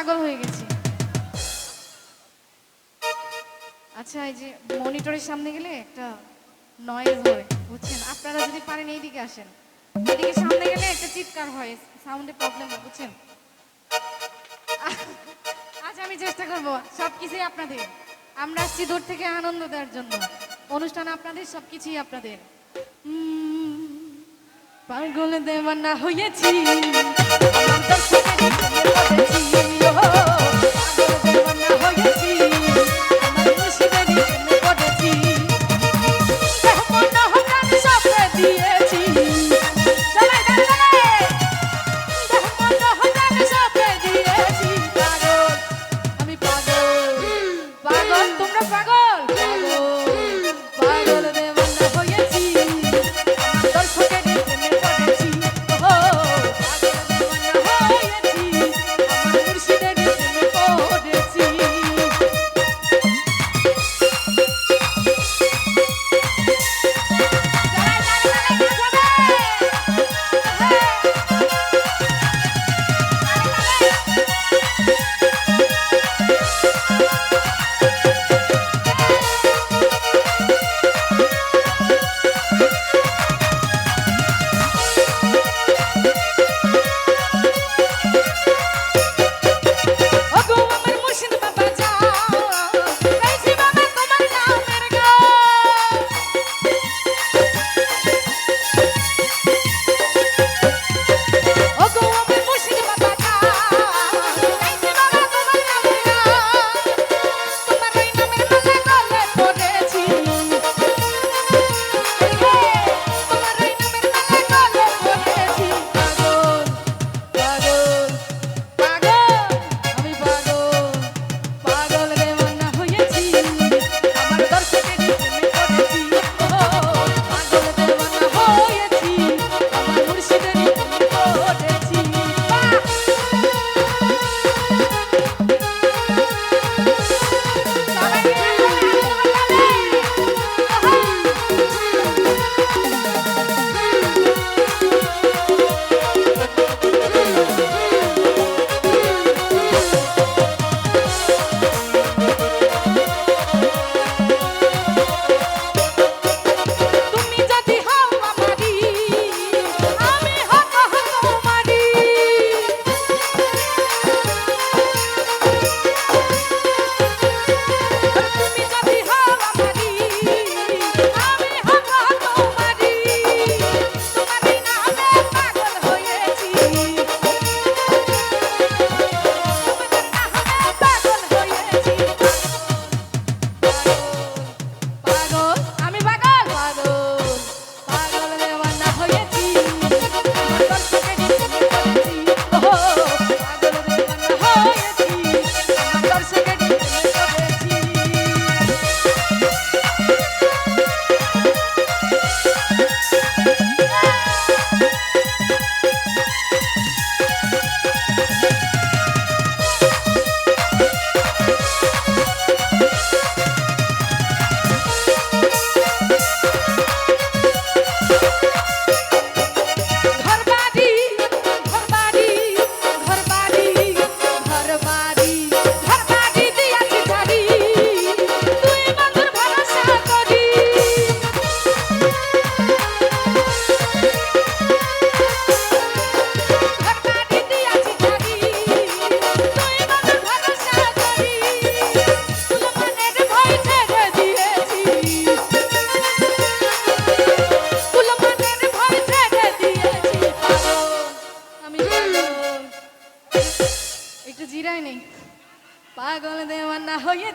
পাগল হয়ে গেছি। আচ্ছা এই যে মনিটরের সামনে গেলে একটা নয়েজ হয়, বুঝছেন? আপনারা যদি পারেন এইদিকে আসেন। এদিকে সামনে গেলে একটা চিৎকার হয় সাউন্ডে প্রবলেম হয় বুঝছেন? আজ আমি চেষ্টা করব সব কিছুই আপনাদের। আমরা আসছি দূর থেকে আনন্দ দেওয়ার জন্য। অনুষ্ঠান আপনাদের সব কিছুই আপনাদের পাগল দেওয়ানা হয়েছি। আমার দর্শকের হইয়াছি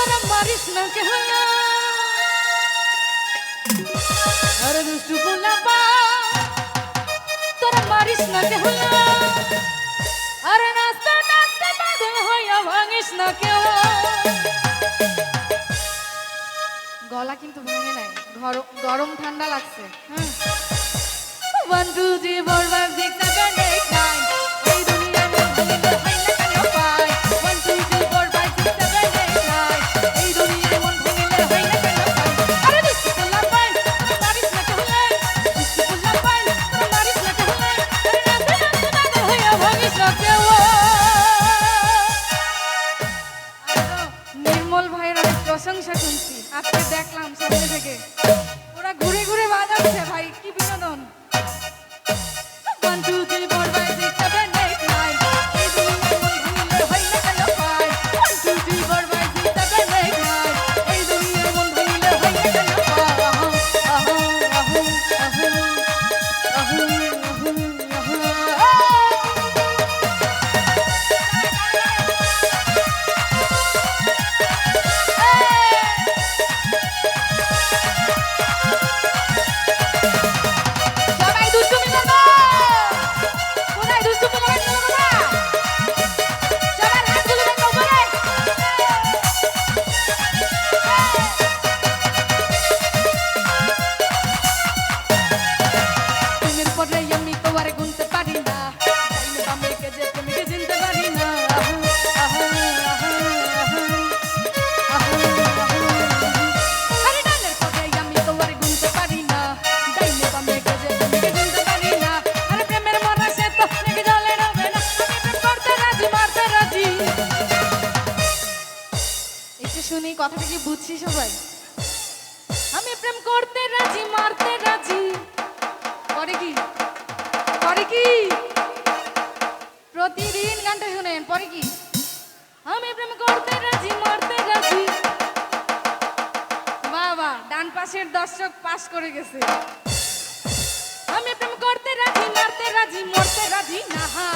তোরা মারিস না আরে দুষ্টু মারিস না আরে নাস্তা নাস্তা হইয়া ভাঙিস না গলা কিন্তু ভেঙে নাই গরম ঠান্ডা লাগছে হ্যাঁ। বন্ধু জীবন দেখতে দিক কথাটা কি বুঝছি সবাই? আমি প্রেম করতে রাজি, মারতে রাজি। করে কি? করে কি? প্রতিদিন গানটা শুনেন, পরে কি? আমি প্রেম করতে রাজি, মারতে রাজি। বাবা, ডান পাশের দর্শক পাশ করে গেছে। আমি প্রেম করতে রাজি, মারতে রাজি, মরতে রাজি না। হা